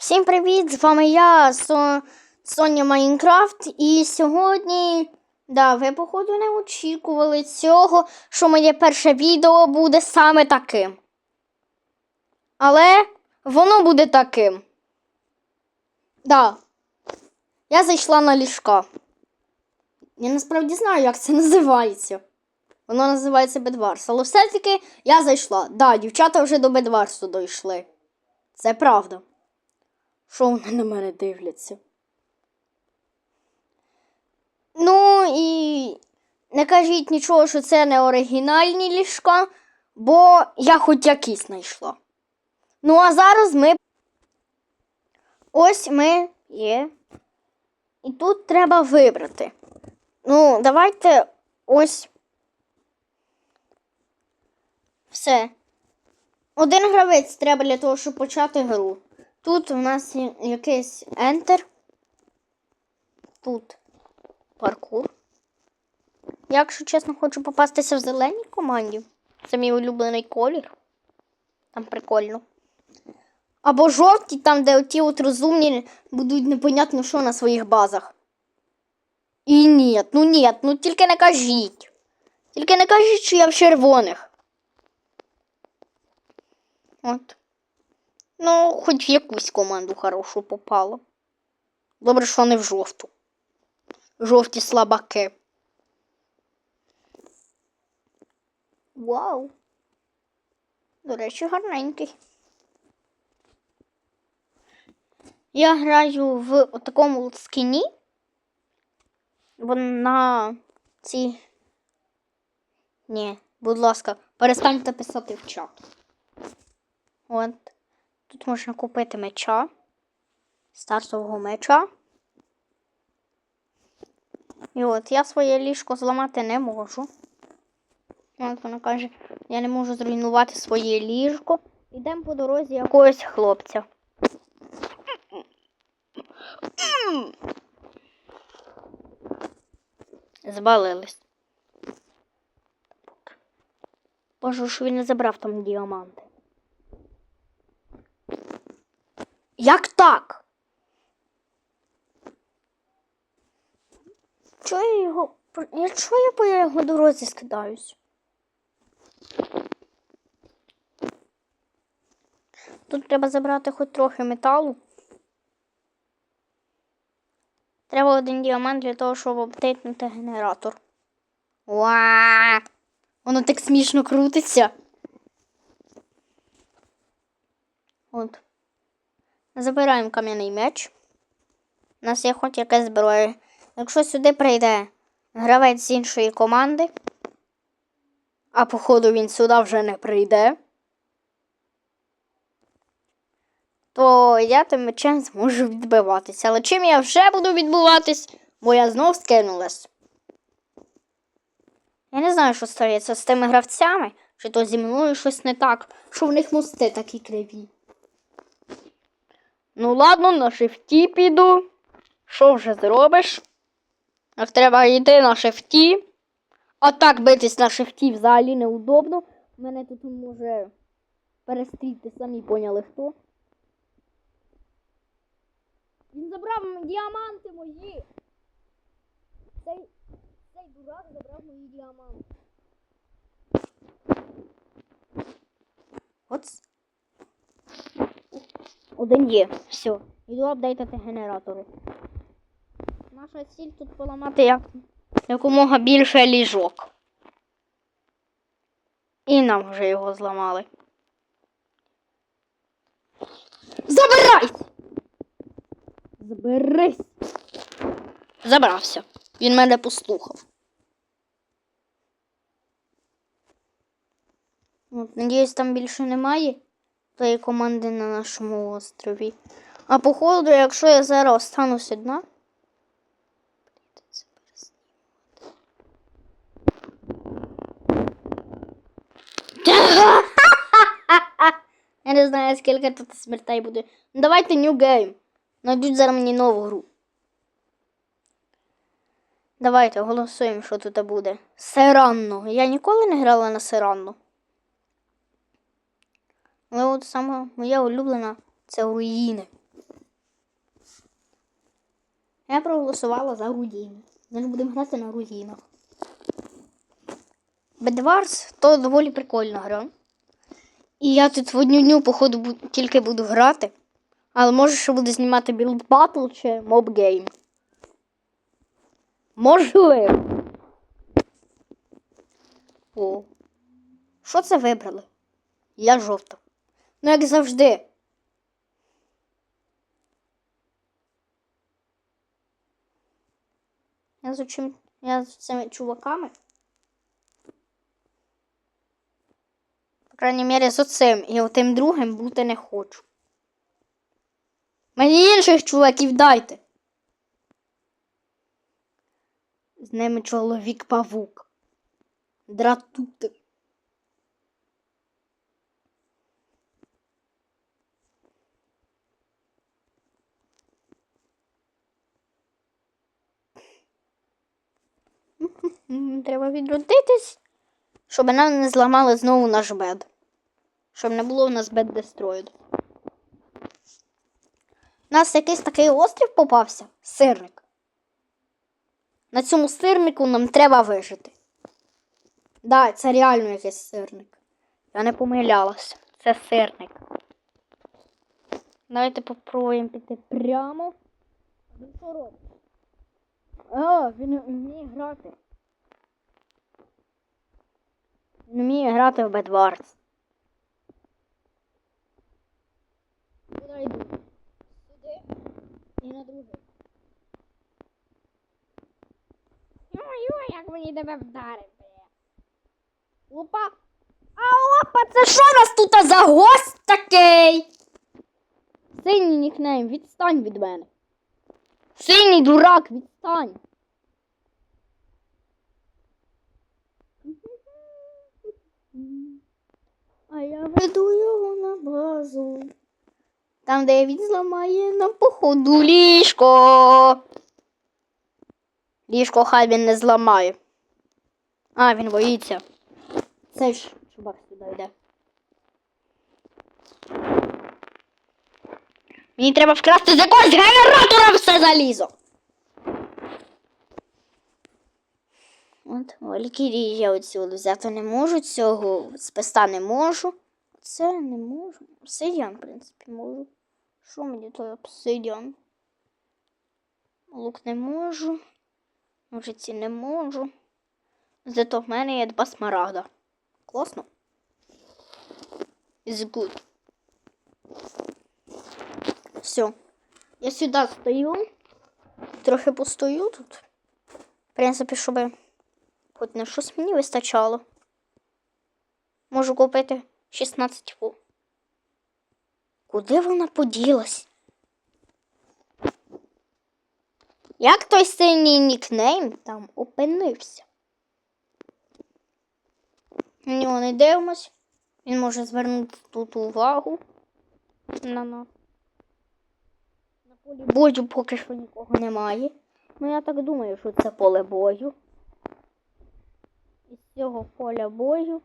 Всім привіт! З вами я, Со... Соня Майнкрафт. І сьогодні, да, ви, походу, не очікували цього, що моє перше відео буде саме таким. Але воно буде таким. Да. Я зайшла на ліжка. Я насправді знаю, як це називається. Воно називається Бедварс. Але все-таки я зайшла. Да, дівчата вже до Бедварсу дійшли. Це правда. Що вони на мене дивляться? Ну і не кажіть нічого, що це не оригінальні ліжка, бо я хоч якісь знайшла. Ну, а зараз ми. Ось ми є. І тут треба вибрати. Ну, давайте ось. Все. Один гравець треба для того, щоб почати гру. Тут у нас якийсь Enter. Тут паркур. Я, якщо чесно, хочу попастися в зеленій команді. Це мій улюблений колір. Там прикольно. Або жовті, там, де оті от розумні будуть непонятно що на своїх базах. І ні, ну ні, ну тільки не кажіть. Тільки не кажіть, що я в червоних. От. Ну, хоч в якусь команду хорошу попало. Добре, що не в жовту. Жовті слабаки. Вау. До речі, гарненький. Я граю в такому скіні. Вона ці. Ні, будь ласка, перестаньте писати в чат. От. Тут можна купити меча, стартового меча. І от я своє ліжко зламати не можу. От вона каже, я не можу зруйнувати своє ліжко. Йдемо по дорозі якогось хлопця. Збалились. Боже, що він не забрав там діаманти. Як так? Чого я його. Чого я по його дорозі скидаюсь? Тут треба забрати хоч трохи металу. Треба один діамант для того, щоб обтитнути генератор. Уа! Воно так смішно крутиться. От. Забираємо кам'яний меч. У нас є хоч якась зброя. Якщо сюди прийде гравець з іншої команди, а походу він сюди вже не прийде, то я тим мечем зможу відбиватися. Але чим я вже буду відбуватись, бо я знов скинулась. Я не знаю, що стається з тими гравцями, чи то зі мною щось не так, що в них мости такі криві. Ну, ладно, на шифті піду. Що вже зробиш? Як треба йти на шифті. А так битись на шифті взагалі неудобно. Мене тут може перестріти, самі поняли хто. Він забрав діаманти мої. Цей, цей дурак забрав мої діаманти. От. Один є. Все. Йду апдейтити генератори. Наша ціль тут поламати як якомога більше ліжок. І нам вже його зламали. Забирай! Заберись! Забрався. Він мене послухав. От, надіюсь, там більше немає тої команди на нашому острові. А походу, якщо я зараз останусь одна. Я не знаю, скільки тут смертей буде. Ну, давайте New Game. Найдуть зараз мені нову гру. Давайте голосуємо, що тут буде. Сиранно. Я ніколи не грала на Сиранно. От саме моя улюблена це руїни. Я проголосувала за Рудіна. Зараз будемо грати на Рудінах. Бедварс то доволі прикольна гра. І я тут в одну дню, походу, тільки буду грати. Але може ще буду знімати Build Battle чи Mob Game. Можливо. О. Що це вибрали? Я жовта. Ну, як завжди. Я з чим. Я з цими чуваками. По крайній мірі, з оцим і отим другим бути не хочу. Мені інших чуваків дайте. З ними чоловік павук. Дратути. Треба відродитись, щоб нам не зламали знову наш бед. Щоб не було у нас бед дестроїду. У нас якийсь такий острів попався. Сирник. На цьому сирнику нам треба вижити. Да, це реально якийсь сирник. Я не помилялася. Це сирник. Давайте попробуємо піти прямо. Він? А, він вміє грати. Він вміє грати в Бедварс. Куди йду? Сюди і на другий. Ой-ой, як мені тебе вдарити. Опа. А опа, це що у нас тут за гость такий? Синій нікнейм, відстань від мене. Синій дурак, відстань. А я веду його на базу. Там, де він зламає нам походу ліжко. Ліжко хай він не зламає. А, він боїться. Цей ж чувак сюди йде. Мені треба вкрасти з якогось генератора все залізо. От, Валькірії я оцю взяти не можу, цього списта не можу. Це не можу. Обсидіан, в принципі, можу. Що мені той обсидіан? Лук не можу. Ножиці не можу. Зато в мене є два смарагда. Класно. Is good. Все. Я сюди стою. Трохи постою тут. В принципі, щоб хоч на щось мені вистачало. Можу купити 16 фу. Куди вона поділась? Як той синій нікнейм там опинився? На нього не дивимось. Він може звернути тут увагу на нас. На полі бою поки що нікого немає. Ну я так думаю, що це поле бою. Цього поля бою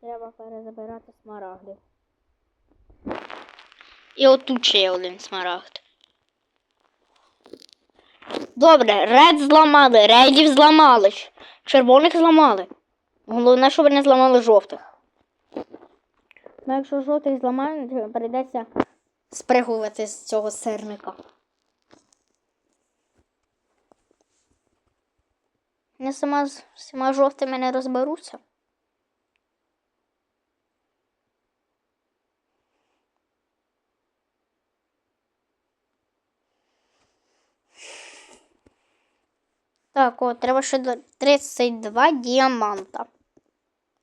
треба перезабирати смарагди. І отут ще є один смарагд. Добре, ред зламали, редів зламали, червоних зламали. Головне, щоб не зламали жовтих. Ну, якщо жовтих зламають, то прийдеться спригувати з цього сирника. Я сама з всіма жовтими не розберуся. Так, от, треба ще 32 діаманта.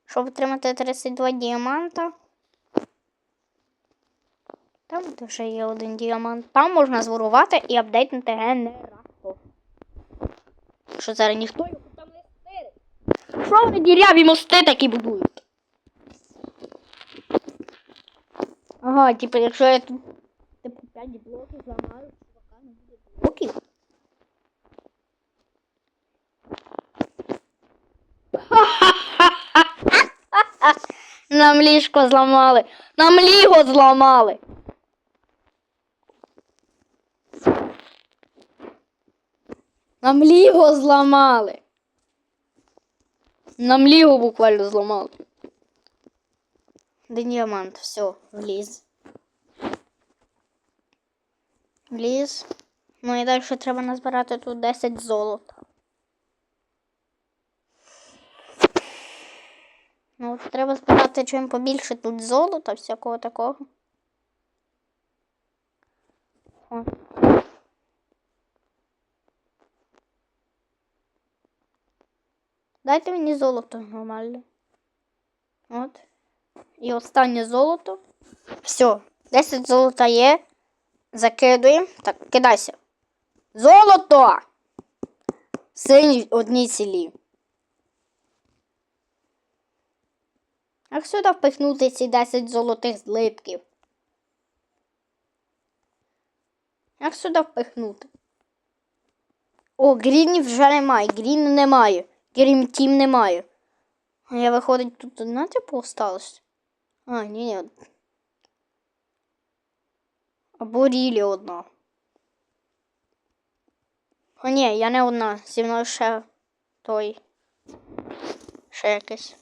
Щоб отримати 32 діаманта. Там вже є один діамант. Там можна зворувати і апдейтнути генератор. Що зараз ніхто його. Що вони діряві мости такі будують? Ага, типу, якщо я тут типу 5 блоків зламаю, чувака не буде блоків. Нам ліжко зламали. Нам ліго зламали. Нам ліго зламали. Нам ліго буквально зламали. Де діамант, все, вліз. Вліз. Ну і далі треба назбирати тут 10 золота. Ну, треба збирати чим побільше тут золота, всякого такого. О. Дайте мені золото нормальне. От. І останнє золото. Все, 10 золота є. Закидуємо. Так, кидайся. Золото! Сині одні цілі. Як сюди впихнути ці 10 золотих злитків? Як сюди впихнути? О, грінів вже немає. Грін немає. Грім тім немає. А я виходить тут одна типу осталась? А, ні, ні. Або Рілі одна. О, ні, я не одна. Зі мною ще той. Ще якийсь.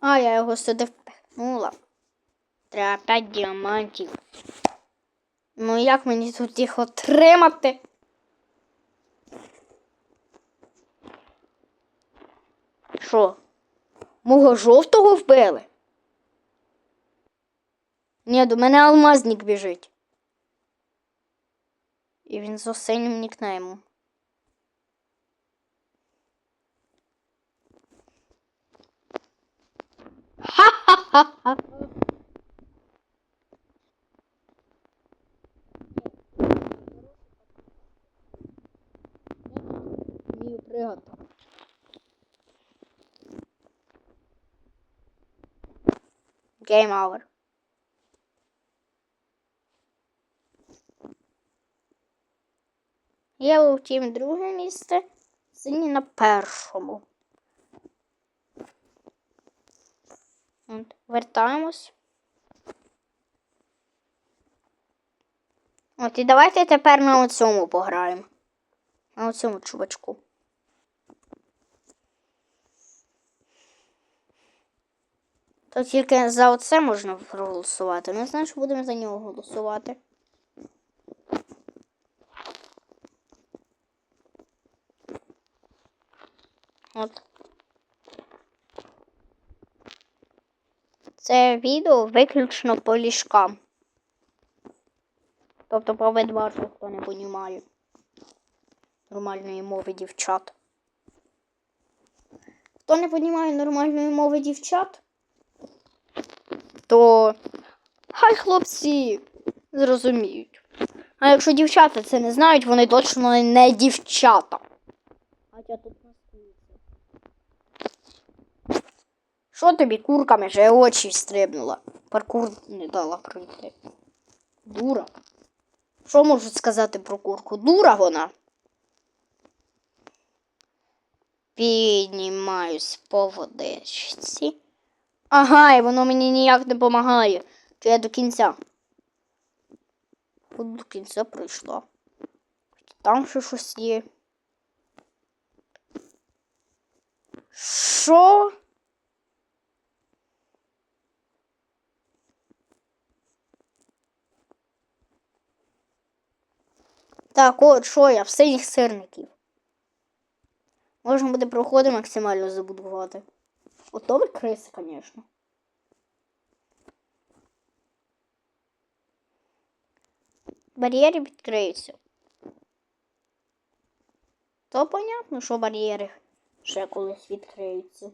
А, я його сюди впихнула. Треба 5 діамантів. Ну як мені тут їх отримати? Що? Мого жовтого вбили? Ні, до мене алмазник біжить. І він з осеннім нікнеймом. Ха-ха-ха-ха. Вмію пригати. Game over. Я втім друге місце, сині на першому. От, вертаємось. От і давайте тепер на оцьому пограємо. На оцьому чувачку. То тільки за оце можна проголосувати. Не знаю, що будемо за нього голосувати. От. Це відео виключно по ліжкам. Тобто по ведважу, хто не понімає. Нормальної мови дівчат. Хто не понімає нормальної мови дівчат, то хай хлопці зрозуміють. А якщо дівчата це не знають, вони точно не дівчата. Хоча тут. Що тобі курка меже очі стрибнула? Паркур не дала пройти. Дура. Що можу сказати про курку? Дура вона. Піднімаюсь по водичці. Ага, і воно мені ніяк не допомагає. То я до кінця. От до кінця прийшла. Там ще щось є. Що? Так, от що я, в синіх сирників. Можна буде проходи максимально забудувати. Ото ви криси, звісно. Бар'єри відкриються. То понятно, що бар'єри ще колись відкриються.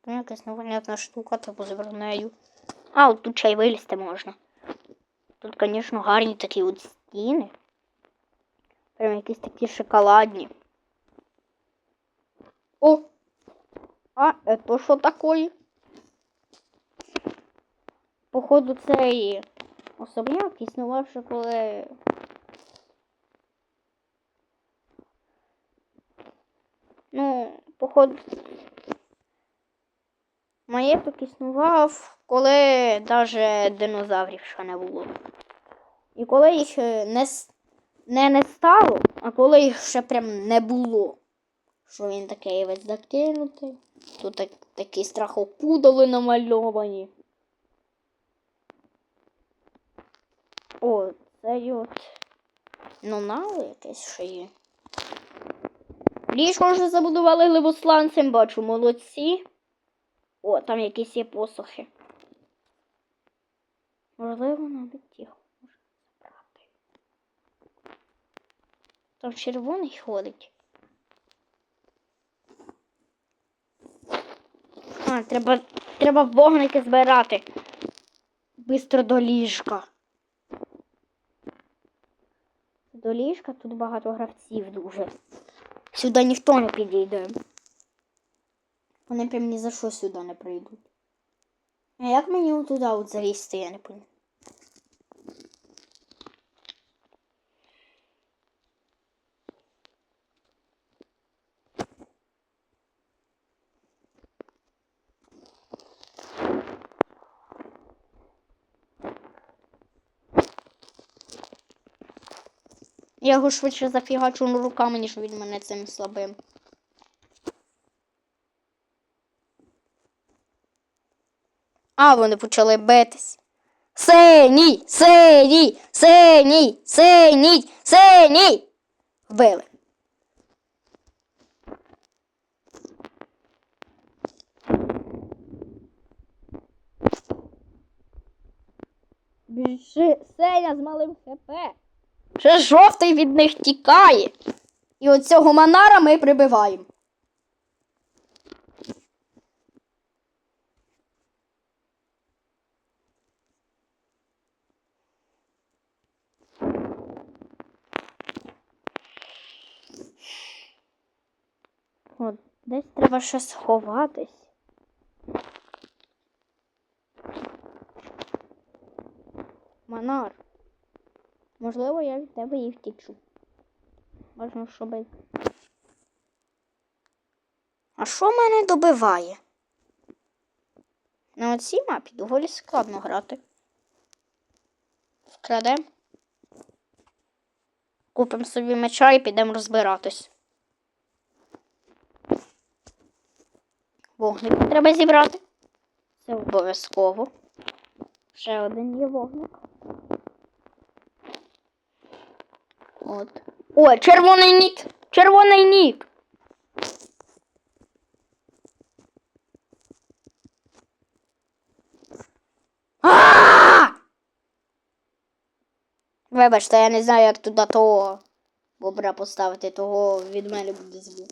Там якась непонятна штука, типу з. А, от тут чай вилізти можна. Тут, звісно, гарні такі от стіни. Прям якісь такі шоколадні. О! А, это що такое? Походу, це і особняк існував ще коли. Ну, походу. маєток існував, коли навіть динозаврів ще не було. І коли їх не, не, не стало, а коли їх ще прям не було. Що він такий весь закинутий. Тут так, такі страхопудоли намальовані. О, це от. Ну, нало якесь ще є. Ліжко вже забудували глибосланцем, бачу, молодці. О, там якісь є посохи. Можливо, навіть забрати. Там червоний ходить. А, треба, треба вогники збирати. Бистро до ліжка. До ліжка тут багато гравців дуже. Сюди ніхто не підійде. Вони прям ні за що сюди не прийдуть. А як мені туди от залізти, я не пам'ятаю. Я його швидше зафігачу руками, ніж він мене цим слабим. А, вони почали битись. Синій! Синій! Синій! Синій! Синій! Вбили. Біжи, Сеня з малим ХП. Ще жовтий від них тікає. І от цього манара ми прибиваємо. От, десь треба ще сховатись. Манар. Можливо, я від тебе і втічу. Можна, щоб. А що мене добиває? На цій мапі доволі складно грати. Вкрадемо. Купимо собі меча і підемо розбиратись. Вогник треба зібрати. Це обов'язково. Ще один є вогник. От. О, червоний нік! Червоний нік! Вибачте, я не знаю, як туди того бобра поставити, того від мене буде звук.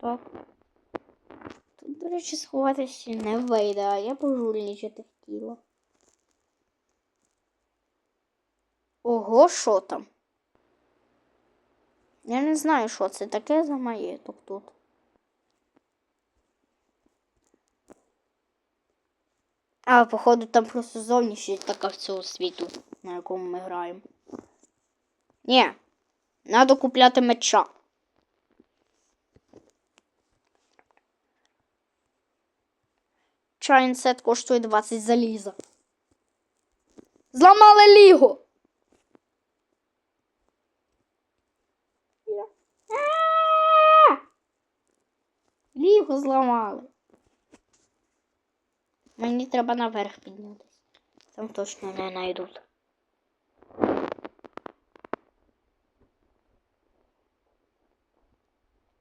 Так. Тут, до речі, сховатися не вийде, а я пожульничати хотіла. Ого, що там? Я не знаю, що це таке за маєток тут. А, походу, там просто зовнішність така всього світу, на якому ми граємо. Ні, треба купляти меча. Чайн сет коштує 20 заліза. Зламали лігу. А! Лігу зламали. Мені треба наверх піднятися. Там точно не знайдуть.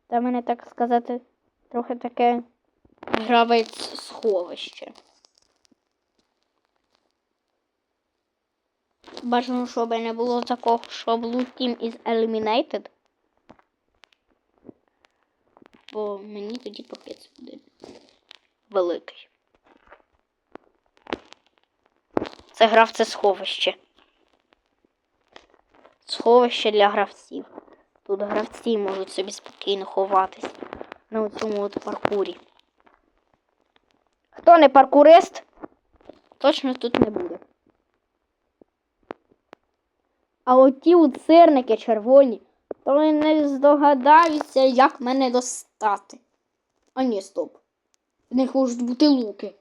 Та мене, так сказати, трохи таке гравець сховище. Бажано, щоб не було такого, що Blue Team is eliminated. Бо мені тоді капець буде великий. Це гра в це сховище. Сховище для гравців. Тут гравці можуть собі спокійно ховатись на цьому от паркурі. Хто не паркурист, точно тут не буде. А от ті от сирники червоні, то ви не здогадаються, як мене достати. А ні, стоп. В них можуть бути луки.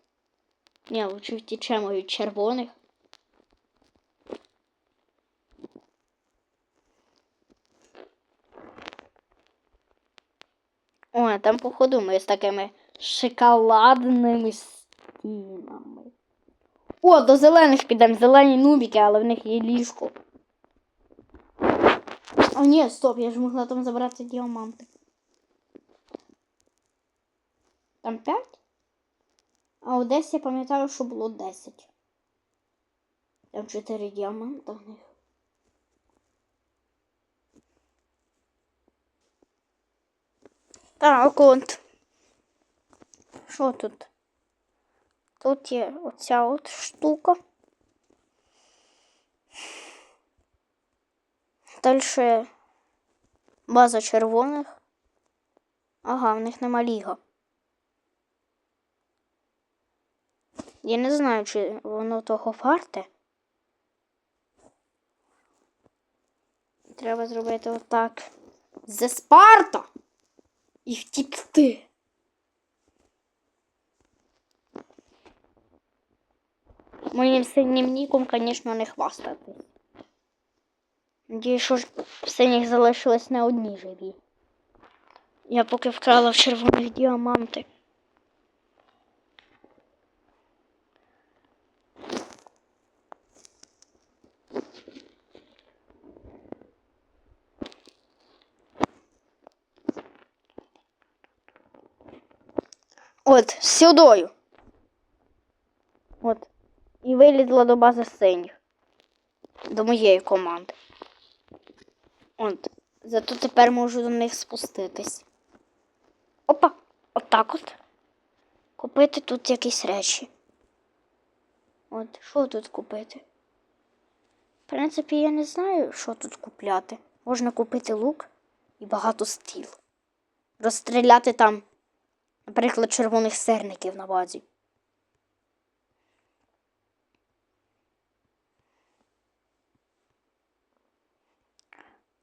Ні, лучше втічемо від червоних. О, там, походу, ми з такими шоколадними стінами. О, до зелених підемо. Зелені нубіки, але в них є ліжко. О, ні, стоп, я ж могла там забрати діаманти. Там 5? А у десь я пам'ятаю, що було 10. Там 4 діаманта в них. Так, от. Що тут? Тут є оця от штука. Дальше база червоних. Ага, в них нема ліга. Я не знаю, чи воно того варте. Треба зробити отак. Зе Спарта! І втікти. Моїм синім ніком, звісно, не хвастатись. Надіюсь, що ж в синіх залишилось не одні живі. Я поки вкрала в червоних діаманти. От, сюдою. От. І вилізла до бази синіх. До моєї команди. От. Зато тепер можу до них спуститись. Опа! Отак от. Купити тут якісь речі. От, що тут купити? В принципі, я не знаю, що тут купляти. Можна купити лук і багато стіл. Розстріляти там, наприклад, червоних сирників на базі.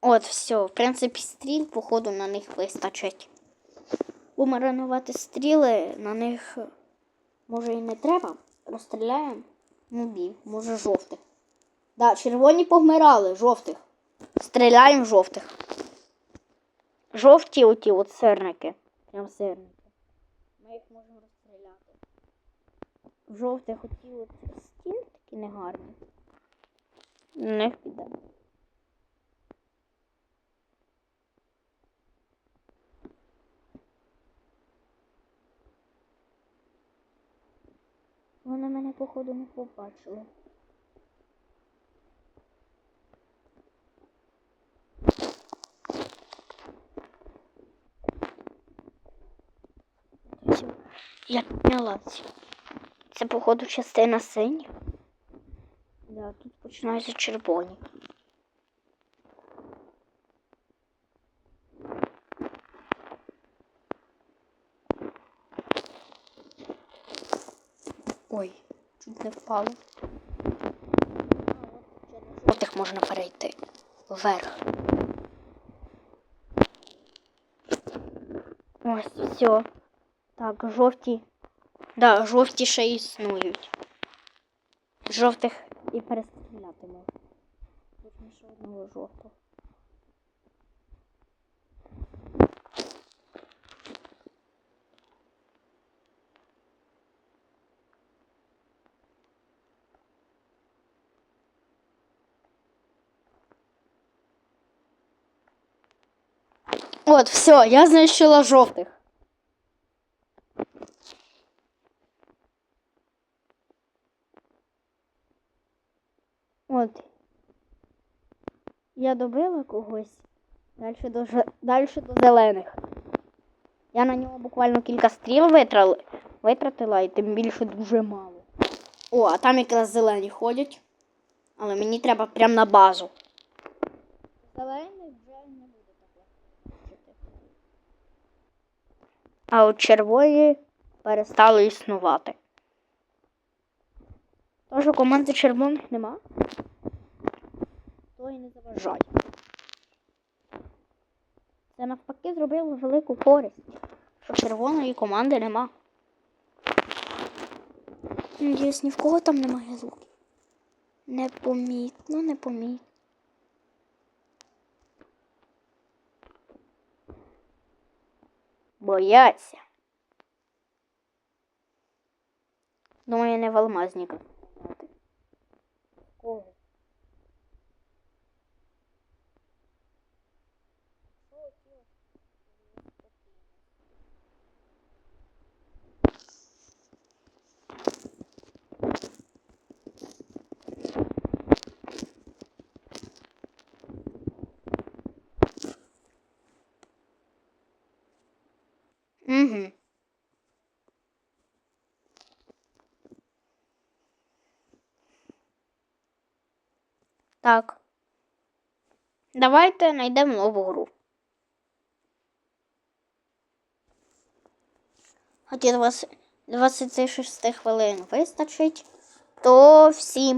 От, все. В принципі, стріл, походу, на них вистачить. Бо маринувати стріли на них може і не треба. Розстріляємо мобів, може жовтих. Да, червоні повмирали, жовтих. Стріляємо жовтих. Жовті оті от сирники. Прям сирники. Ми їх можемо розстріляти. Жовтих оті от стін такі негарні. На них підемо. Вони мене, походу, не побачили. Я піднялась. Це, походу, частина синіх. Да, тут починаються червоні. Ой, чуть не впало. Жовтих можна перейти вверх. Ось, все. Так, жовті. Да, жовті ще існують. Жовтих і перестріляти можна. Тут ще одного жовтого. От, все, я знищила жовтих. От. Я добила когось. Далі до, далі до зелених. Я на нього буквально кілька стріл витрали, витратила, і тим більше дуже мало. О, а там якраз зелені ходять. Але мені треба прям на базу. Зелених вже не буде так А от червоні перестали існувати. Тож у команди червоних нема. То і не заважає. Це навпаки зробило велику користь, що червоної команди нема. Надіюсь, ні в кого там немає луків. Непомітно, непомітно. Бояться. Думаю, не в алмазниках. Кого? Угу. Так. Давайте знайдемо нову гру. Хоча 26 хвилин вистачить, то всім